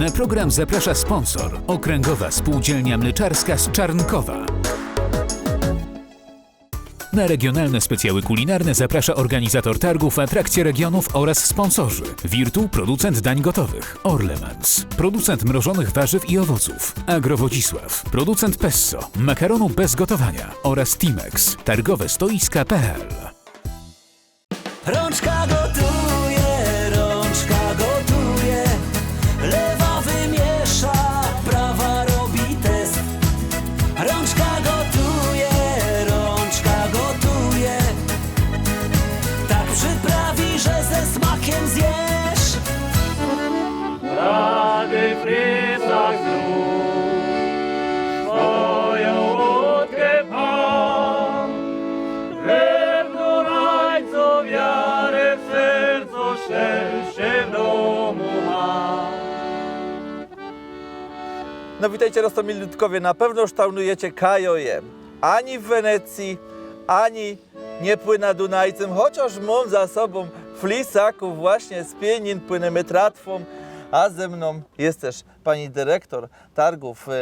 Na program zaprasza sponsor Okręgowa Spółdzielnia Mleczarska z Czarnkowa. Na regionalne specjały kulinarne zaprasza organizator targów, atrakcje regionów oraz sponsorzy. Virtu, producent dań gotowych. Orlemans, producent mrożonych warzyw i owoców. Agrowodzisław, producent Pesso, makaronu bez gotowania oraz Timex, targowe stoiska.pl. Rączka No witajcie Rostomil Ludkowie, na pewno sztaunujecie kajoje. Ani w Wenecji, ani nie płynę Dunajcem, chociaż mam za sobą flisaków właśnie z Pienin, płynemy tratwą, a ze mną jest też pani dyrektor targów e,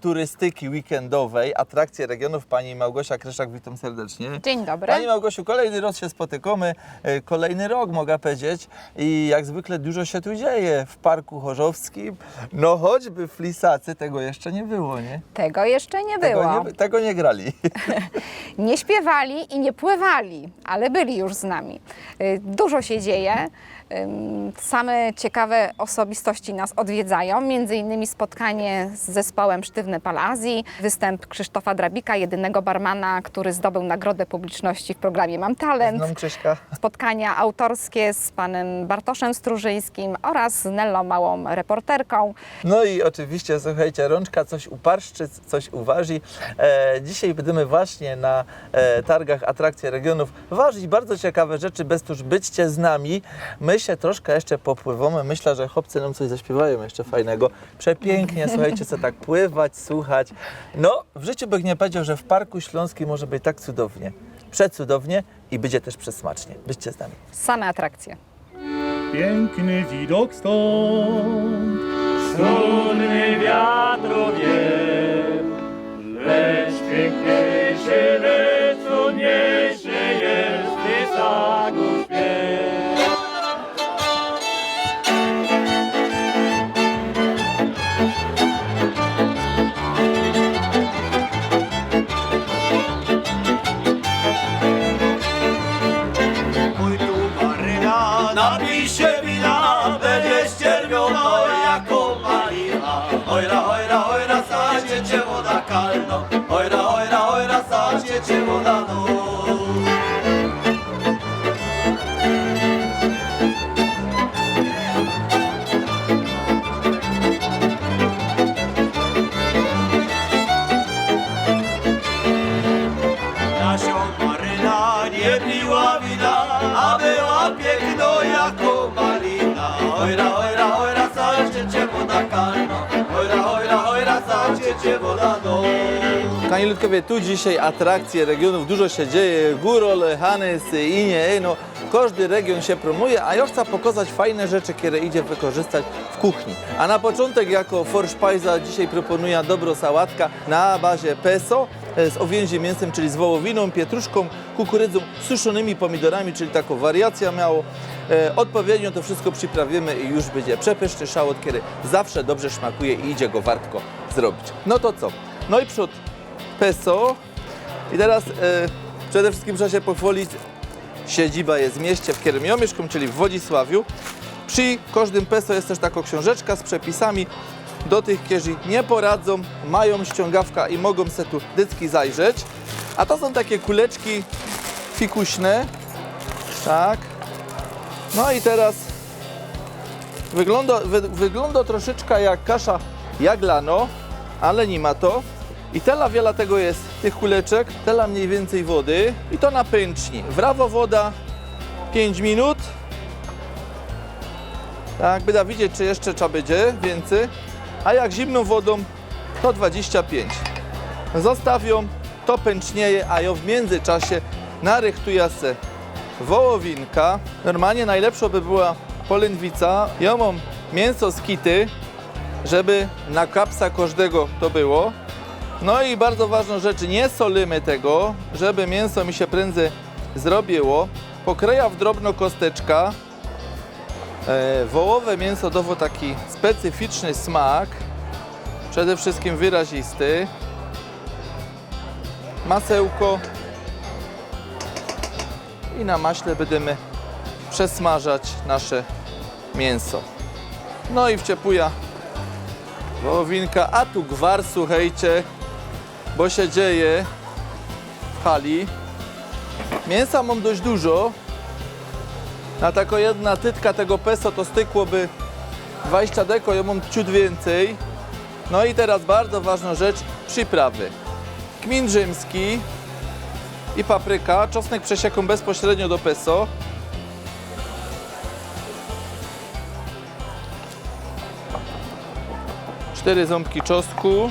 turystyki weekendowej, atrakcje regionów, pani Małgosia Kryszak, witam serdecznie. Dzień dobry. Pani Małgosiu, kolejny raz się spotykamy, e, kolejny rok mogę powiedzieć i jak zwykle dużo się tu dzieje w Parku Chorzowskim. No choćby flisacy, tego jeszcze nie było, nie? Tego jeszcze nie było. Tego nie, tego nie grali. Nie śpiewali i nie pływali, ale byli już z nami. Y, Dużo się dzieje. Same ciekawe osobistości nas odwiedzają, między innymi spotkanie z zespołem Sztywne Palazji, występ Krzysztofa Drabika, jedynego barmana, który zdobył nagrodę publiczności w programie Mam Talent. Znam Krzyśka. spotkania autorskie z panem Bartoszem Strużyńskim oraz z Nellą Małą reporterką. No i oczywiście, słuchajcie, rączka coś uparszczy, coś uważy. E, dzisiaj będziemy właśnie na e, targach atrakcji regionów ważyć bardzo ciekawe rzeczy, bez tuż byćcie z nami. My się troszkę jeszcze popływamy. Myślę, że chłopcy nam coś zaśpiewają jeszcze fajnego. Przepięknie, słuchajcie, co tak pływać, słuchać. No, w życiu bych nie powiedział, że w Parku Śląskim może być tak cudownie. Przecudownie i będzie też przesmacznie. Byście z nami. Same atrakcje. Piękny widok stąd, strunny wiatru wie, lecz piękniejszy, sadzie cię woda no. Kochani Ludkowie, tu dzisiaj atrakcje regionów, dużo się dzieje, Górol, Hanys, Inie, no każdy region się promuje, a ja chcę pokazać fajne rzeczy, które idzie wykorzystać w kuchni. A na początek jako Forszpajza dzisiaj proponuję dobro sałatka na bazie peso e, z owięziem mięsem, czyli z wołowiną, pietruszką, kukurydzą, suszonymi pomidorami, czyli taką wariację miało. E, odpowiednio to wszystko przyprawimy i już będzie przepyszny szałot, który zawsze dobrze smakuje i idzie go wartko zrobić. No to co? No i przód peso. I teraz e, przede wszystkim trzeba się pochwalić, siedziba jest w mieście, w mieszkam, czyli w Wodzisławiu. Przy każdym peso jest też taka książeczka z przepisami do tych, którzy nie poradzą, mają ściągawka i mogą se tu dycki zajrzeć. A to są takie kuleczki fikuśne. Tak. No i teraz wygląda, wy, wygląda troszeczkę jak kasza jaglano, ale nie ma to. I tela wiele tego jest, tych kuleczek, tela mniej więcej wody i to na pęczni. Wrawo woda 5 minut. Tak, by da widzieć, czy jeszcze trzeba będzie więcej. A jak zimną wodą, to 25. Zostawią, to pęcznieje, a ja w międzyczasie narychtuję se wołowinka. Normalnie najlepsza by była polędwica. Ja mam mięso z kity, żeby na kapsa każdego to było. No i bardzo ważną rzecz, nie solimy tego, żeby mięso mi się prędzej zrobiło. Pokreja w drobno kosteczka. E, wołowe mięso dało taki specyficzny smak, przede wszystkim wyrazisty. Masełko i na maśle będziemy przesmażać nasze mięso. No i wciepuja wołowinka, a tu gwar, słuchajcie, bo się dzieje w hali. Mięsa mam dość dużo. Na tako jedna tytka tego peso to stykłoby 20 deko, ja mam ciut więcej. No i teraz bardzo ważna rzecz, przyprawy. Kmin rzymski i papryka, czosnek przesieką bezpośrednio do peso. Cztery ząbki czosnku.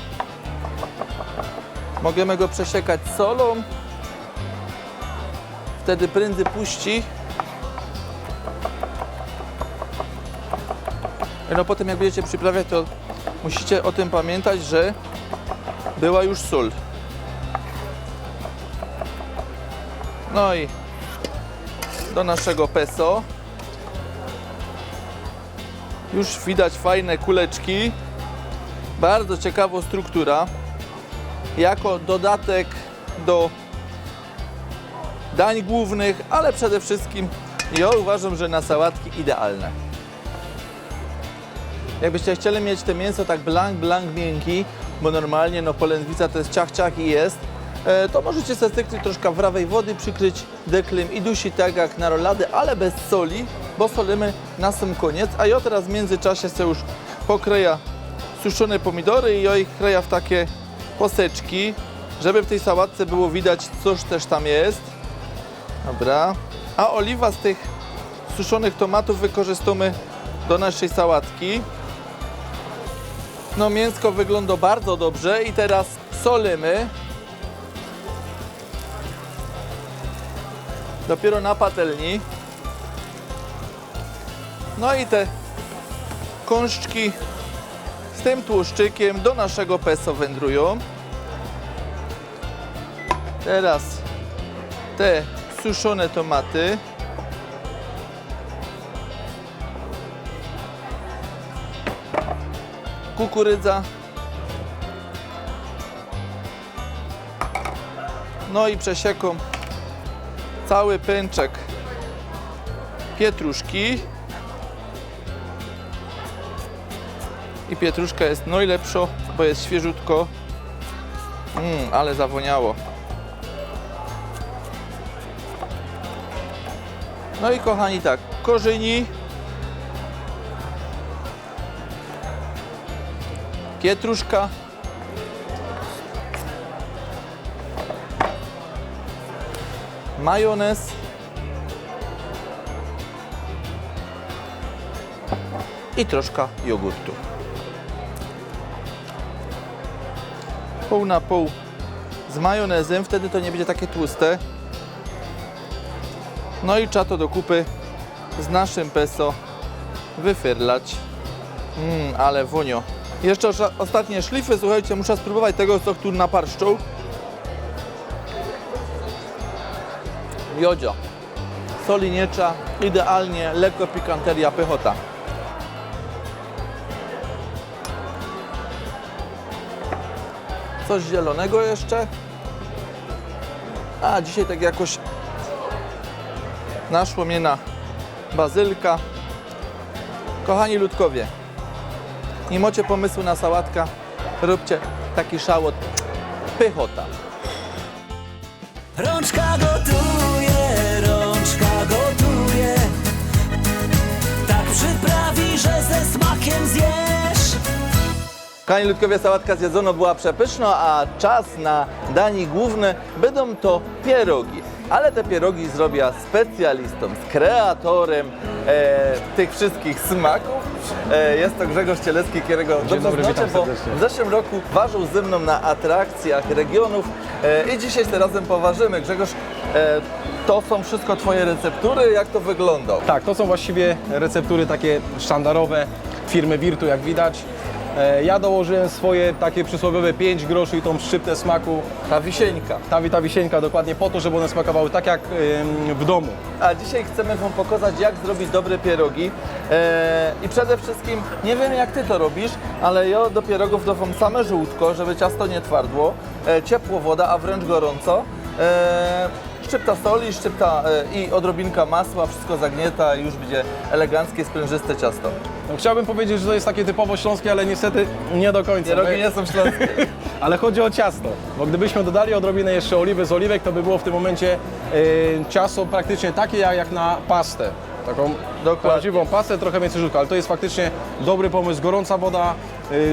Możemy go przesiekać solą. Wtedy prędzej puści. No potem jak będziecie przyprawiać, to musicie o tym pamiętać, że była już sól. No i do naszego peso. Już widać fajne kuleczki. Bardzo ciekawa struktura. Jako dodatek do dań głównych, ale przede wszystkim ja uważam, że na sałatki idealne. Jakbyście chcieli mieć te mięso tak blank, blank miękki, bo normalnie no polędwica to jest ciach, ciach i jest, e, to możecie sobie styknąć troszkę wrawej wody, przykryć deklem i dusi tak jak na rolady, ale bez soli, bo solimy na sam koniec. A ja teraz w międzyczasie sobie już pokryję suszone pomidory i ja ich kryję w takie poseczki, żeby w tej sałatce było widać, coś też tam jest. Dobra. A oliwa z tych suszonych tomatów wykorzystamy do naszej sałatki. No mięsko wygląda bardzo dobrze i teraz solimy. Dopiero na patelni. No i te kąszczki tym tłuszczykiem do naszego peso wędrują. Teraz te suszone tomaty. Kukurydza. No i przesieką cały pęczek pietruszki. I pietruszka jest najlepsza, bo jest świeżutko. Mmm, ale zawoniało. No i kochani tak, korzeni, pietruszka, majonez, i troszkę jogurtu. Pół na pół z majonezem, wtedy to nie będzie takie tłuste. No i trzeba to do kupy z naszym peso wyfyrlać. Mmm, ale wonio. Jeszcze ostatnie szlify, słuchajcie, muszę spróbować tego, co tu naparszczą. Jodzio. Soli nie idealnie, lekko pikanteria, pychota. Coś zielonego jeszcze. A dzisiaj tak jakoś naszło mnie na bazylka. Kochani ludkowie, nie macie pomysłu na sałatkę, róbcie taki szałot. Pychota. Rączka gotuje, Kochani ludkowie, sałatka zjedzono była przepyszna, a czas na dani główne będą to pierogi. Ale te pierogi zrobię specjalistą, z kreatorem e, tych wszystkich smaków. E, jest to Grzegorz Cielecki, którego dobrze dobry, znacie, witam bo serdecznie. w zeszłym roku ważył ze mną na atrakcjach regionów e, i dzisiaj się razem poważymy. Grzegorz, e, to są wszystko Twoje receptury, jak to wygląda? Tak, to są właściwie receptury takie sztandarowe firmy Virtu, jak widać. E, Ja dołożyłem swoje takie przysłowiowe 5 groszy i tą szczyptę smaku, Ta wisieńka. ta wita wisieńka dokładnie po to, żeby one smakowały tak jak w domu. A dzisiaj chcemy Wam pokazać, jak zrobić dobre pierogi. E, I przede wszystkim, nie wiem jak Ty to robisz, ale ja do pierogów dawam same żółtko, żeby ciasto nie twardło, e, ciepło woda, a wręcz gorąco. E, szczypta soli, szczypta e, i odrobinka masła, wszystko zagnieta i już będzie eleganckie, sprężyste ciasto. No, chciałbym powiedzieć, że to jest takie typowo śląskie, ale niestety nie do końca. Pierogi nie są śląskie. Ale chodzi o ciasto, bo gdybyśmy dodali odrobinę jeszcze oliwy z oliwek, to by było w tym momencie y, ciasto praktycznie takie jak, na pastę. Taką Dokładnie. prawdziwą pastę, trochę więcej żółtka, ale to jest faktycznie dobry pomysł. Gorąca woda,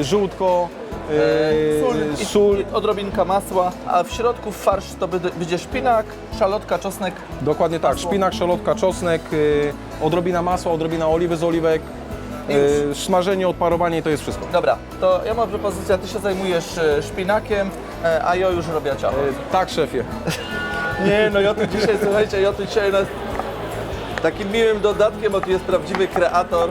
żółtko, y, Sól, i, sól. i odrobinka masła, a w środku w farsz to będzie- szpinak, szalotka, czosnek. Dokładnie tak, Masło. szpinak, szalotka, czosnek, y, odrobina masła, odrobina oliwy z oliwek, smażenie, odparowanie i to jest wszystko. Dobra, to ja mam propozycję, Ty się zajmujesz e, szpinakiem, e, a ja już robię ciasto. Y, tak, szefie. Nie, no ja tu dzisiaj, słuchajcie, ja tu dzisiaj nas takim miłym dodatkiem, bo tu jest prawdziwy kreator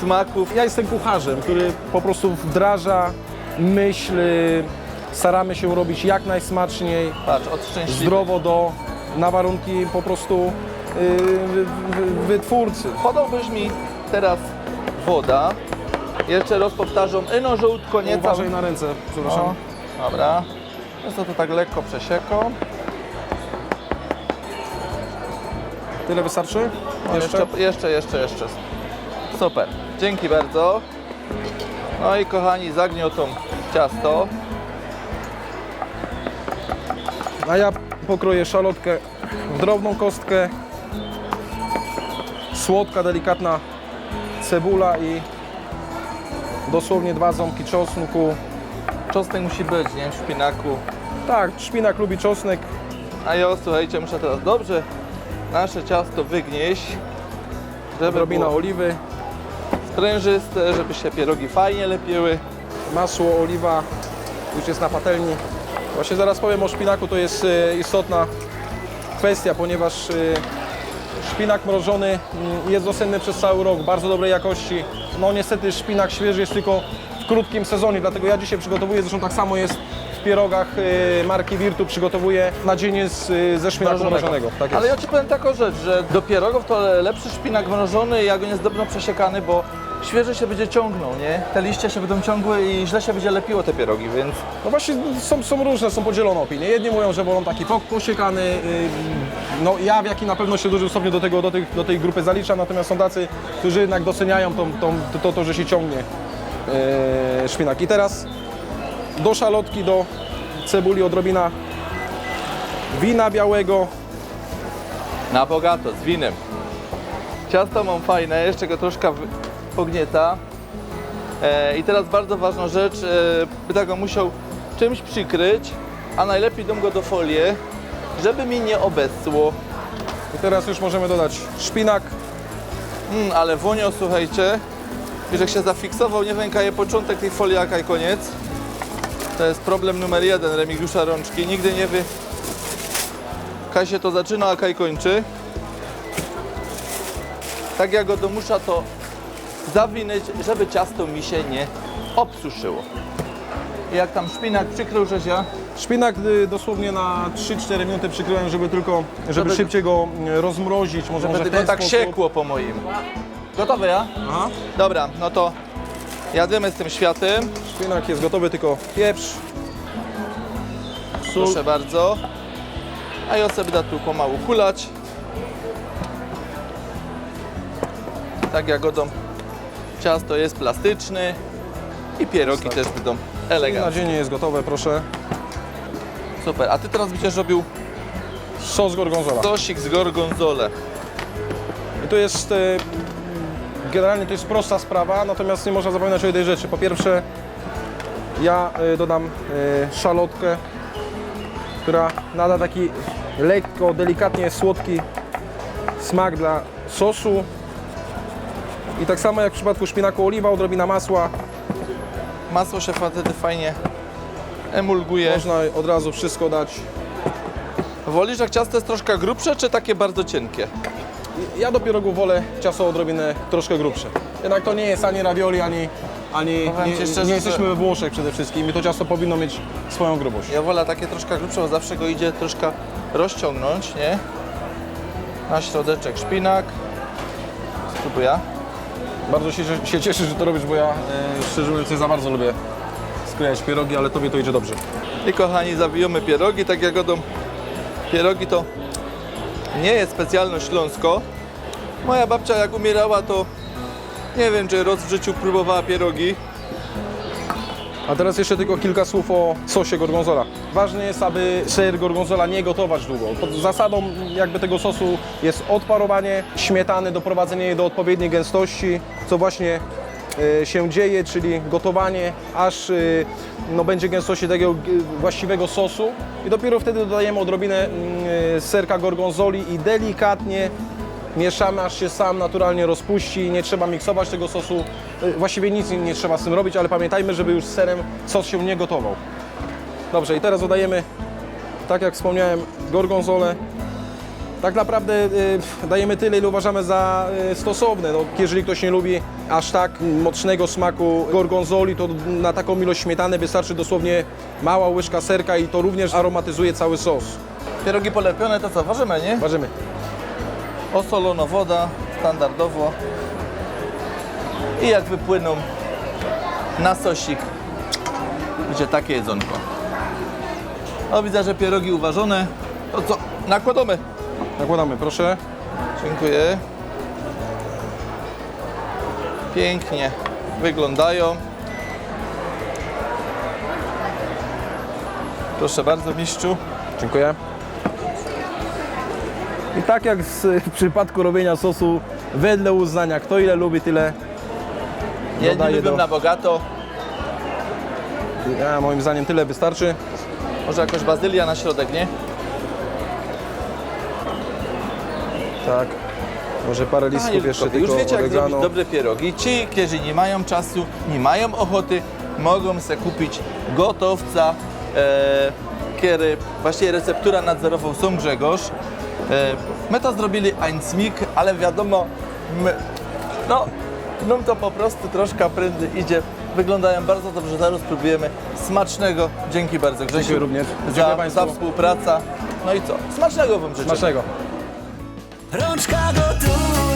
smaków. Ja jestem kucharzem, który po prostu wdraża myśl, y, staramy się robić jak najsmaczniej, Patrz, od szczęśliwy. zdrowo do, na warunki po prostu y, wy- wy- wytwórcy. Podałbyś mi teraz woda. Jeszcze raz powtarzam, ino żółtko, nie Uważaj na ręce, przepraszam. O, dobra. Ja to tak lekko przesieką. Tyle wystarczy? No, Jeszcze? jeszcze, jeszcze, jeszcze, jeszcze. Super. Dzięki bardzo. No i kochani, zagniotą ciasto. A ja pokroję szalotkę w drobną kostkę. Słodka, delikatna cebula i dosłownie dwa ząbki czosnku. Czosnek musi być, nie? W szpinaku. Tak, szpinak lubi czosnek. A ja, słuchajcie, muszę teraz dobrze nasze ciasto wygnieść, żeby Odrobina było oliwy, sprężyste, żeby się pierogi fajnie lepiły. masło, oliwa już jest na patelni. Właśnie zaraz powiem o szpinaku, to jest e, istotna kwestia, ponieważ e, szpinak mrożony mm, jest dostępny przez cały rok, bardzo dobrej jakości. No niestety szpinak świeży jest tylko w krótkim sezonie, dlatego ja dzisiaj przygotowuję, zresztą tak samo jest w pierogach e, marki Virtu, przygotowuję nadzienie z, e, ze szpinaku mrożonego. Tak. Ale ja Ci powiem taką rzecz, że do pierogów to lepszy szpinak mrożony, jak jest dobrze przesiekany, bo świeży się będzie ciągnął, nie? Te liście się będą ciągły i źle się będzie lepiło te pierogi, więc No właśnie są, są różne, są podzielone opinie. Jedni mówią, że wolą taki pok- posiekany, yy, no ja w jakim na pewno się w dużym stopniu do, tego, do, tej, do tej grupy zaliczam, natomiast są tacy, którzy jednak doceniają tą, tą, to, to, to, że się ciągnie yy, szpinak. I teraz do szalotki, do cebuli odrobina wina białego, na bogato, z winem. Ciasto mam fajne, jeszcze go troszkę pognieta. E, I teraz bardzo ważna rzecz, e, będę go musiał czymś przykryć, a najlepiej dam go do folii, żeby mi nie obesło. i teraz już możemy dodać szpinak, Mm, ale wonio, słuchajcie, już jak się zafiksował, nie wiem, je początek tej folii, jaka i koniec. To jest problem numer jeden Remigiusza Rączki. Nigdy nie wie, kaj się to zaczyna, a kaj kończy. Tak jak go domusza, to zawinąć, żeby ciasto mi się nie obsuszyło. I jak tam szpinak przykrył, że ja Szpinak y, dosłownie na 3-4 minuty przykryłem, żeby tylko, żeby, Żeby- szybciej go y, rozmrozić. Może, żeby może w ten tak sposób. siekło po moim. Gotowe ja? Aha. Dobra, no to jadymy z tym światem. Szpinak jest gotowy, tylko pieprz, sól. Proszę bardzo. A ja sobie da tu pomału kulać. Tak jak godą ciasto jest plastyczny i pierogi też będą eleganckie. nadzienie jest gotowe, proszę. Super. A ty teraz będziesz robił Sos gorgonzola. sosik z gorgonzole. I to jest, e, generalnie to jest prosta sprawa, natomiast nie można zapominać o jednej rzeczy. Po pierwsze, ja e, dodam e, szalotkę, która nada taki lekko, delikatnie słodki smak dla sosu. I tak samo jak w przypadku szpinaku oliwa, odrobina masła. Masło się wtedy fajnie emulguje. Można od razu wszystko dać. Wolisz jak ciasto jest troszkę grubsze, czy takie bardzo cienkie? Ja do pierogu wolę ciasto odrobinę troszkę grubsze. Jednak to nie jest ani ravioli, ani ani Powiem nie, szczerze, nie jesteśmy we Włoszech przede wszystkim i to ciasto powinno mieć swoją grubość. Ja wolę takie troszkę grubsze, bo zawsze go idzie troszkę rozciągnąć, nie? Na środeczek szpinak. Spróbuję. Bardzo się, się cieszę, że to robisz, bo ja e, szczerze mówiąc nie za bardzo lubię sklejać pierogi, ale tobie to idzie dobrze. I kochani, zawijamy pierogi, tak jak godą. Pierogi to nie jest specjalność śląsko. Moja babcia jak umierała, to nie wiem, czy raz w życiu próbowała pierogi. A teraz jeszcze tylko kilka słów o sosie gorgonzola. Ważne jest, aby ser gorgonzola nie gotować długo. Pod zasadą jakby tego sosu jest odparowanie śmietany, doprowadzenie jej do odpowiedniej gęstości, co właśnie się dzieje, czyli gotowanie, aż e, no, będzie gęstości e, właściwego sosu i dopiero wtedy dodajemy odrobinę mm, e, serka gorgonzoli i delikatnie mieszamy, aż się sam naturalnie rozpuści. Nie trzeba miksować tego sosu. Właściwie nic nie trzeba z tym robić, ale pamiętajmy, żeby już z serem sos się nie gotował. Dobrze, i teraz dodajemy, tak jak wspomniałem, gorgonzolę. Tak naprawdę y, dajemy tyle, ile uważamy za y, stosowne. No, jeżeli ktoś nie lubi aż tak mocnego smaku gorgonzoli, to na taką ilość śmietany wystarczy dosłownie mała łyżka serka i to również aromatyzuje cały sos. Pierogi polepione to co, ważymy, nie? Ważymy. Osolono woda, standardowo. I jak wypłyną na sosik, będzie takie jedzonko. O, widzę, że pierogi uważone. To co, nakładamy. Nakładamy, proszę. Dziękuję. Pięknie wyglądają. Proszę bardzo, mistrzu. Dziękuję. I tak jak z- w przypadku robienia sosu, wedle uznania, kto ile lubi, tyle Dodaję lubię do- na bogato. ja, moim zdaniem tyle wystarczy. Może jakoś bazylia na środek, nie? Tak. Może parę listków Panie jeszcze tylko Już wiecie, jak oregano. zrobić dobre pierogi. Ci, którzy nie mają czasu, nie mają ochoty, mogą sobie kupić gotowca, e, kiedy właściwie receptura nadzorową są Grzegorz. E, my to zrobili Einsmik, ale wiadomo, my, no, nam to po prostu troszkę prędzej idzie. Wyglądają bardzo dobrze, zaraz spróbujemy. Smacznego. Dzięki bardzo Grzesiu. Dziękuję również. Za, Dziękuję państwu. za współpracę. No i co? Smacznego Wam życzę. Smacznego. Rączka gotuje,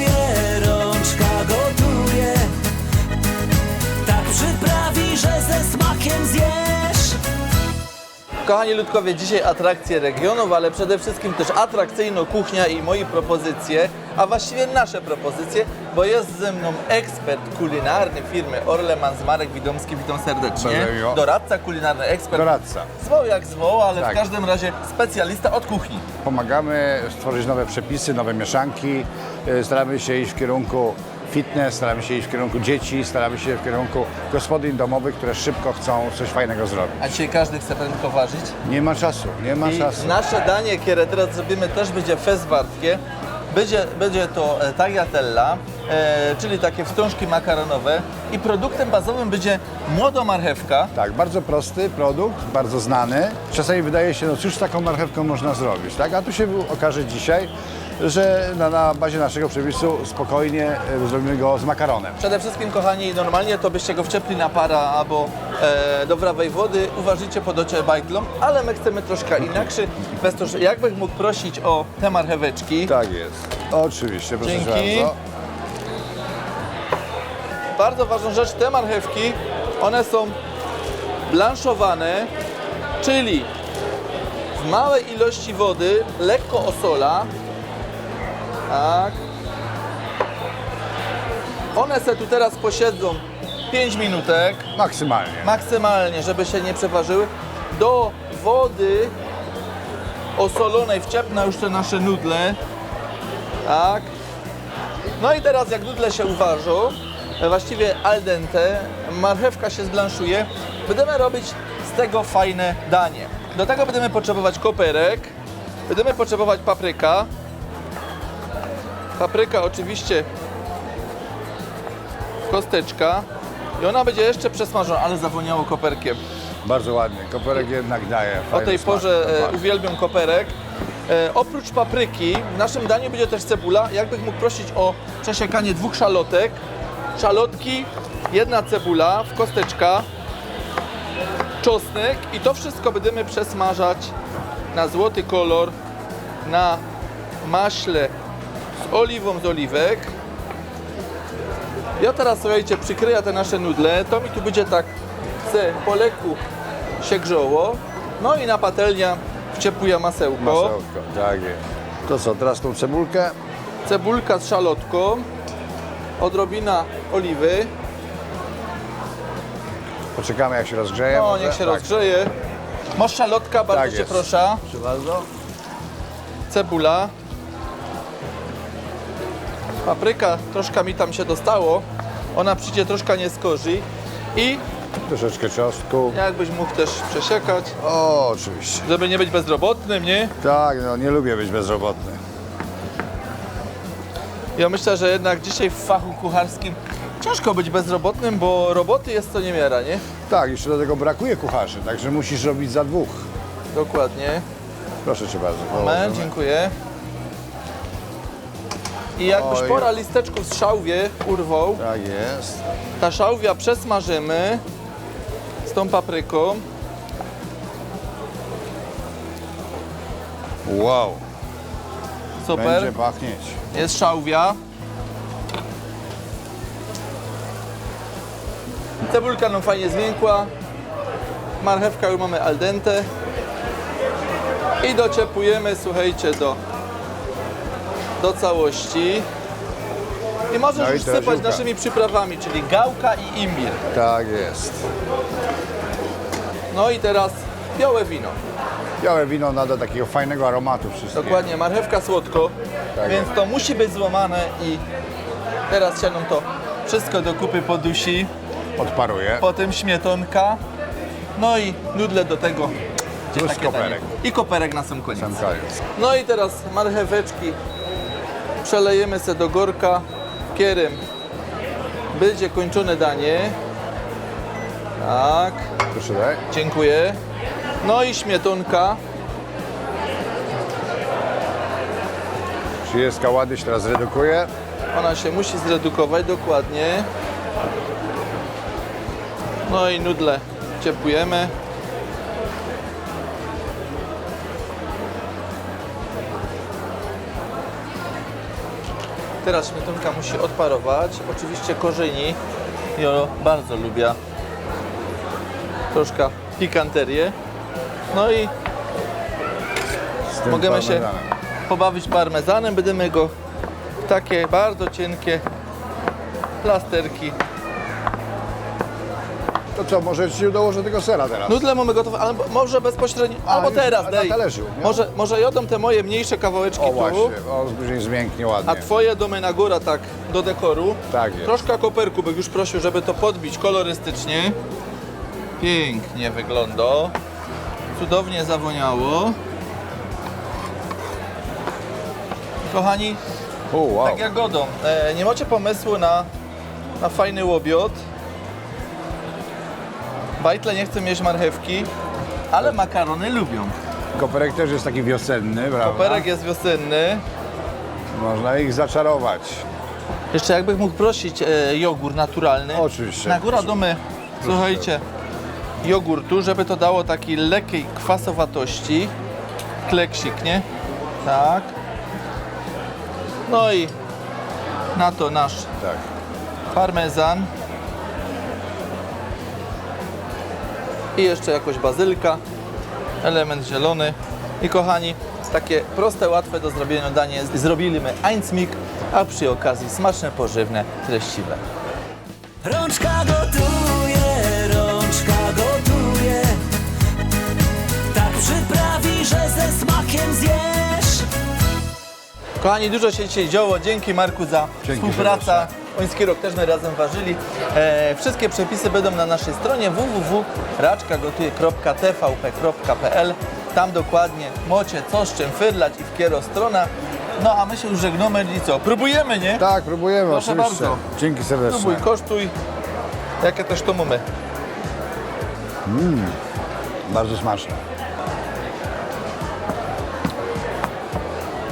Kochani ludkowie, dzisiaj atrakcje regionów, ale przede wszystkim też atrakcyjno kuchnia i moje propozycje, a właściwie nasze propozycje, bo jest ze mną ekspert kulinarny firmy Orlemans Marek Widomski, witam serdecznie. Doradca kulinarny, ekspert. Doradca. Zwoł jak zwoł, ale w Tak. każdym razie specjalista od kuchni. Pomagamy stworzyć nowe przepisy, nowe mieszanki. Y, Staramy się iść w kierunku fitness, staramy się iść w kierunku dzieci, staramy się w kierunku gospodyń domowych, które szybko chcą coś fajnego zrobić. A dzisiaj każdy chce prędko ważyć. Nie ma czasu, nie ma I czasu. nasze danie, które teraz zrobimy, też będzie fezwartkie. Będzie, będzie to e, tagliatella, e, czyli takie wstążki makaronowe i produktem bazowym będzie młoda marchewka. Tak, bardzo prosty produkt, bardzo znany. Czasami wydaje się, no cóż z taką marchewką można zrobić, tak? A tu się okaże dzisiaj, że na, na bazie naszego przepisu spokojnie y, zrobimy go z makaronem. Przede wszystkim, kochani, normalnie to byście go wczepli na para albo e, do prawej wody, uważajcie pod ocie bajtlą, ale my chcemy troszkę inaczej. Bez to, że jakbym mógł prosić o te marcheweczki. Tak jest. Oczywiście, proszę Dzięki. bardzo. Bardzo ważną rzecz, te marchewki, one są blanszowane, czyli w małej ilości wody, lekko osola. Tak. One se tu teraz posiedzą 5 minutek, Maksymalnie. maksymalnie, żeby się nie przeważyły. Do wody osolonej wciepnę już te nasze nudle. Tak. No i teraz jak nudle się uważą, właściwie al dente, marchewka się zblanszuje, będziemy robić z tego fajne danie. Do tego będziemy potrzebować koperek, będziemy potrzebować papryka. Papryka oczywiście kosteczka i ona będzie jeszcze przesmażona, ale zawoniało koperkiem. Bardzo ładnie. Koperek jednak daje. O tej smak. porze e, uwielbiam koperek. E, oprócz papryki w naszym daniu będzie też cebula. Jakbym mógł prosić o przesiekanie dwóch szalotek. Szalotki jedna cebula w kosteczka, czosnek i to wszystko będziemy przesmażać na złoty kolor na maśle z oliwą z oliwek. Ja teraz, słuchajcie, przykryję te nasze nudle, to mi tu będzie tak se po lekku się grzało. No i na patelnia wciepłuję masełko. Masełko, tak jest. To co, teraz tą cebulkę? Cebulka z szalotką, odrobina oliwy. Poczekamy jak się rozgrzeje. No, może? niech się tak. rozgrzeje. Masz szalotka, bardzo Tak Cię jest. proszę. Proszę bardzo. Cebula. Papryka, troszkę mi tam się dostało. Ona przyjdzie troszkę nie skorzy. I Troszeczkę czosnku. jakbyś mógł też przesiekać, O, oczywiście. żeby nie być bezrobotnym, nie? Tak, no nie lubię być bezrobotny. Ja myślę, że jednak dzisiaj w fachu kucharskim ciężko być bezrobotnym, bo roboty jest co niemiara, nie? Tak, jeszcze do tego brakuje kucharzy, także musisz robić za dwóch. Dokładnie. Proszę cię bardzo. Moment, dziękuję. I jakbyś Oj. pora listeczków z szałwie urwał, Tak jest. ta szałwia przesmażymy z tą papryką. Wow, Super. będzie pachnieć. Jest szałwia. Cebulka nam fajnie zmiękła. Marchewka już mamy al dente. I dociepujemy, słuchajcie, do, do całości. I możesz No i już teraz sypać ziółka. naszymi przyprawami, czyli gałka i imbir. Tak jest. No i teraz białe wino. Białe wino nada takiego fajnego aromatu wszystkiego. Dokładnie, marchewka słodko, Tak więc to musi być złamane i teraz się nam to wszystko do kupy podusi. Odparuje. potem śmietonka, no i nudle do tego. Plus takie koperek. I koperek na sam koniec. Sam koniec. No i teraz marcheweczki przelejemy se do gorka, kierem będzie kończone danie. Tak, Proszę daj. dziękuję. No i śmietonka. 30 ładnie się teraz redukuje. Ona się musi zredukować dokładnie. No i nudle ciepujemy. Teraz śmietanka musi odparować. Oczywiście korzeni. Ja bardzo lubię troszkę pikanterię. No i Możemy się pobawić parmezanem. Będziemy go w takie bardzo cienkie plasterki. To co, może ci dołożę tego sera teraz? Nudle mamy gotowe, ale może bezpośrednio, albo już teraz na daj. talerzu, nie? Może, może jodą te moje mniejsze kawałeczki O tu, właśnie, o później zmięknie ładnie. a twoje domy na górę tak do dekoru. Tak jest. Troszkę koperku bych już prosił, żeby to podbić kolorystycznie. Pięknie wygląda. Cudownie zawoniało. Kochani, O, wow. Tak jak godą. E, nie macie pomysłu na, na fajny łobiot. Bajtle nie chcą jeść marchewki, ale makarony lubią. Koperek też jest taki wiosenny, prawda? Koperek jest wiosenny. Można ich zaczarować. Jeszcze jakbym mógł prosić e, jogurt naturalny. Oczywiście. Na górę domy, słuchajcie, jogurtu, żeby to dało takiej lekkiej kwasowatości. Kleksik, nie? Tak. No i na to nasz Tak. parmezan i jeszcze jakoś bazylka, element zielony. I kochani, takie proste, łatwe do zrobienia danie zrobiliśmy Einsmik, a przy okazji smaczne, pożywne, treściwe. Rączka gotuje, rączka gotuje Tak przyprawi, że ze smakiem zjesz Kochani, dużo się dzisiaj działo. Dzięki Marku za Dzięki współpracę. Oński rok też my razem ważyli. E, wszystkie przepisy będą na naszej stronie www.raczkagotuje.tvp.pl Tam dokładnie mocie co z czym fydlać i w kiero strona. No a my się już żegnamy i co? Próbujemy, nie? Tak, próbujemy Proszę oczywiście. bardzo. Dzięki serdecznie. Próbuj, kosztuj. Jakie też to mamy. Bardzo smaczne.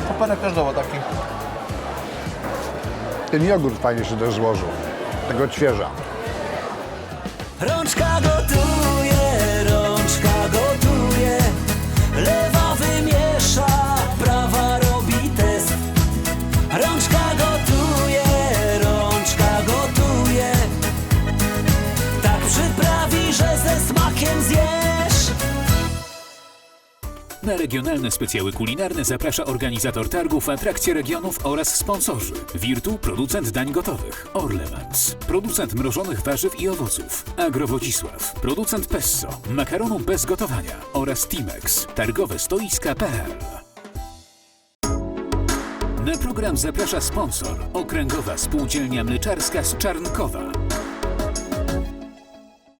Koperek też dało taki ten jogurt fajnie się też złożył. Tego świeża. Rączka. Na regionalne specjały kulinarne zaprasza organizator targów, atrakcje regionów oraz sponsorzy. Virtu, producent dań gotowych. Orlemans, producent mrożonych warzyw i owoców. Agrowodzisław, producent Pesso, makaronu bez gotowania oraz Timex, targowe stoiska.pl. Na program zaprasza sponsor Okręgowa Spółdzielnia Mleczarska z Czarnkowa.